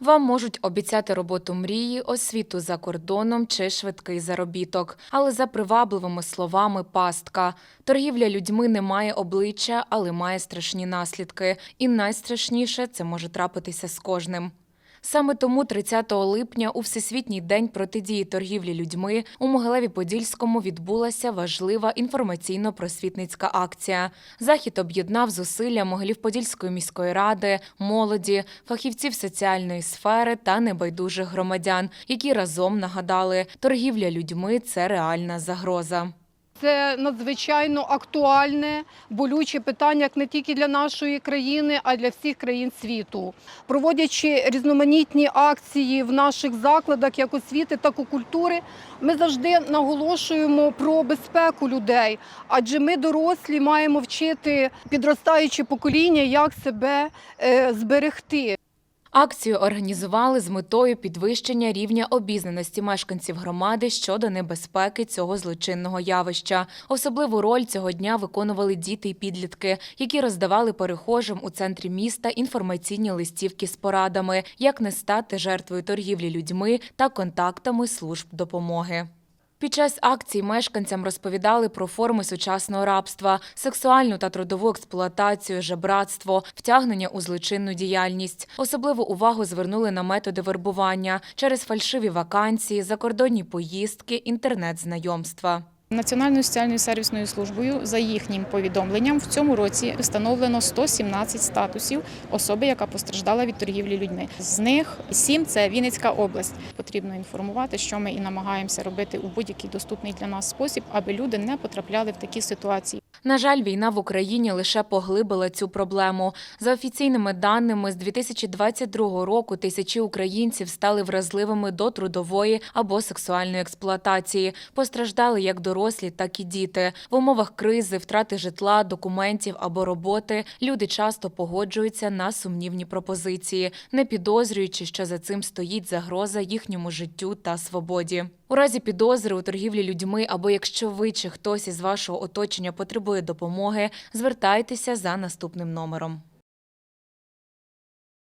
Вам можуть обіцяти роботу мрії, освіту за кордоном чи швидкий заробіток. Але за привабливими словами пастка. Торгівля людьми не має обличчя, але має страшні наслідки. І найстрашніше це може трапитися з кожним. Саме тому 30 липня у Всесвітній день протидії торгівлі людьми у Могилеві-Подільському відбулася важлива інформаційно-просвітницька акція. Захід об'єднав зусилля Могилів-Подільської міської ради, молоді, фахівців соціальної сфери та небайдужих громадян, які разом нагадали, торгівля людьми це реальна загроза. Це надзвичайно актуальне, болюче питання як не тільки для нашої країни, а й для всіх країн світу. Проводячи різноманітні акції в наших закладах, як освіти, так і культури, ми завжди наголошуємо про безпеку людей, адже ми дорослі маємо вчити підростаюче покоління, як себе е, зберегти. Акцію організували з метою підвищення рівня обізнаності мешканців громади щодо небезпеки цього злочинного явища. Особливу роль цього дня виконували діти й підлітки, які роздавали перехожим у центрі міста інформаційні листівки з порадами, як не стати жертвою торгівлі людьми та контактами служб допомоги. Під час акції мешканцям розповідали про форми сучасного рабства, сексуальну та трудову експлуатацію, жебратство, втягнення у злочинну діяльність. Особливу увагу звернули на методи вербування через фальшиві вакансії, закордонні поїздки, інтернет-знайомства. Національною соціальною сервісною службою за їхнім повідомленням в цьому році встановлено 117 статусів особи, яка постраждала від торгівлі людьми. З них сім – це Вінницька область. Потрібно інформувати, що ми і намагаємося робити у будь-який доступний для нас спосіб, аби люди не потрапляли в такі ситуації. На жаль, війна в Україні лише поглибила цю проблему. За офіційними даними, з 2022 року тисячі українців стали вразливими до трудової або сексуальної експлуатації. Постраждали як дорослі, так і діти. В умовах кризи, втрати житла, документів або роботи люди часто погоджуються на сумнівні пропозиції, не підозрюючи, що за цим стоїть загроза їхньому життю та свободі. У разі підозри у торгівлі людьми або якщо ви чи хтось із вашого оточення потребує допомоги, звертайтеся за наступним номером.